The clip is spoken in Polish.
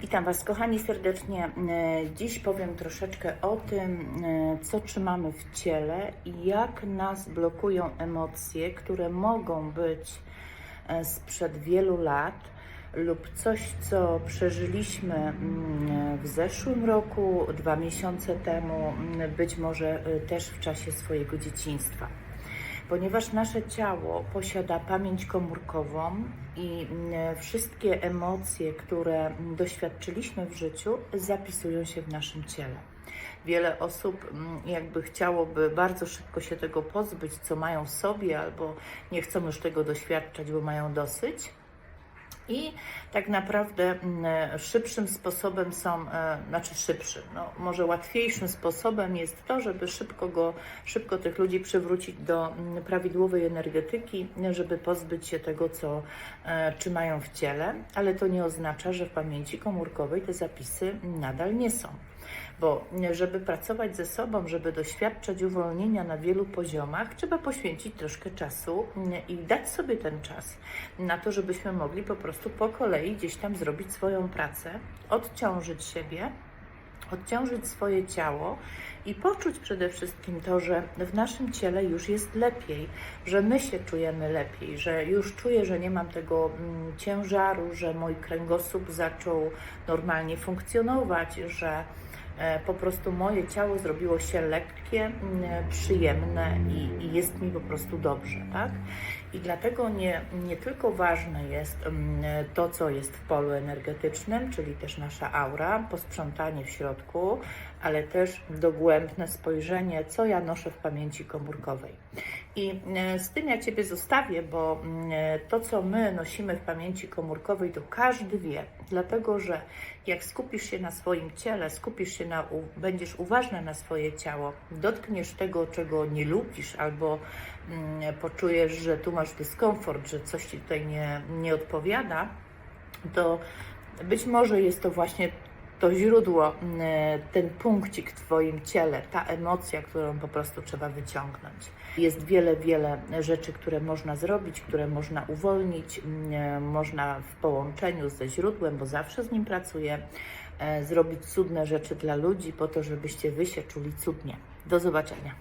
Witam Was, kochani, serdecznie. E, Dziś powiem troszeczkę o tym, e, co trzymamy w ciele i jak nas blokują emocje, które mogą być e, sprzed wielu lat lub coś, co przeżyliśmy mm, w zeszłym roku, dwa miesiące temu, mm, być może też w czasie swojego dzieciństwa ponieważ nasze ciało posiada pamięć komórkową i mm, wszystkie emocje, które doświadczyliśmy w życiu, zapisują się w naszym ciele. Wiele osób mm, jakby chciałoby bardzo szybko się tego pozbyć, co mają w sobie, albo nie chcą już tego doświadczać, bo mają dosyć. I tak naprawdę mm, szybszym sposobem są, e, znaczy szybszym, no może łatwiejszym sposobem jest to, żeby szybko go, szybko tych ludzi przywrócić do mm, prawidłowej energetyki, żeby pozbyć się tego, co e, trzymają w ciele, ale to nie oznacza, że w pamięci komórkowej te zapisy nadal nie są. Bo żeby pracować ze sobą, żeby doświadczać uwolnienia na wielu poziomach, trzeba poświęcić troszkę czasu mm, i dać sobie ten czas na to, żebyśmy mogli po prostu po kolei gdzieś tam zrobić swoją pracę, odciążyć siebie, odciążyć swoje ciało i poczuć przede wszystkim to, że w naszym ciele już jest lepiej, że my się czujemy lepiej, że już czuję, że nie mam tego mm, ciężaru, że mój kręgosłup zaczął normalnie funkcjonować, że po prostu moje ciało zrobiło się lekkie, przyjemne i, i jest mi po prostu dobrze, tak? I dlatego nie, nie tylko ważne jest to, co jest w polu energetycznym, czyli też nasza aura, posprzątanie w środku, ale też dogłębne spojrzenie, co ja noszę w pamięci komórkowej. I e, z tym ja Ciebie zostawię, bo mm, to, co my nosimy w pamięci komórkowej, to każdy wie, dlatego że jak skupisz się na swoim ciele, skupisz się na, u- będziesz uważna na swoje ciało, dotkniesz tego, czego nie lubisz, albo mm, poczujesz, że tu masz dyskomfort, że coś Ci tutaj nie, nie odpowiada, to być może jest to właśnie to źródło, mm, ten punkcik w Twoim ciele, ta emocja, którą po prostu trzeba wyciągnąć. Jest wiele, wiele rzeczy, które można zrobić, które można uwolnić, mm, można w połączeniu ze źródłem, bo zawsze z nim pracuję, zrobić cudne rzeczy dla ludzi po to, żebyście Wy się czuli cudnie. Do zobaczenia.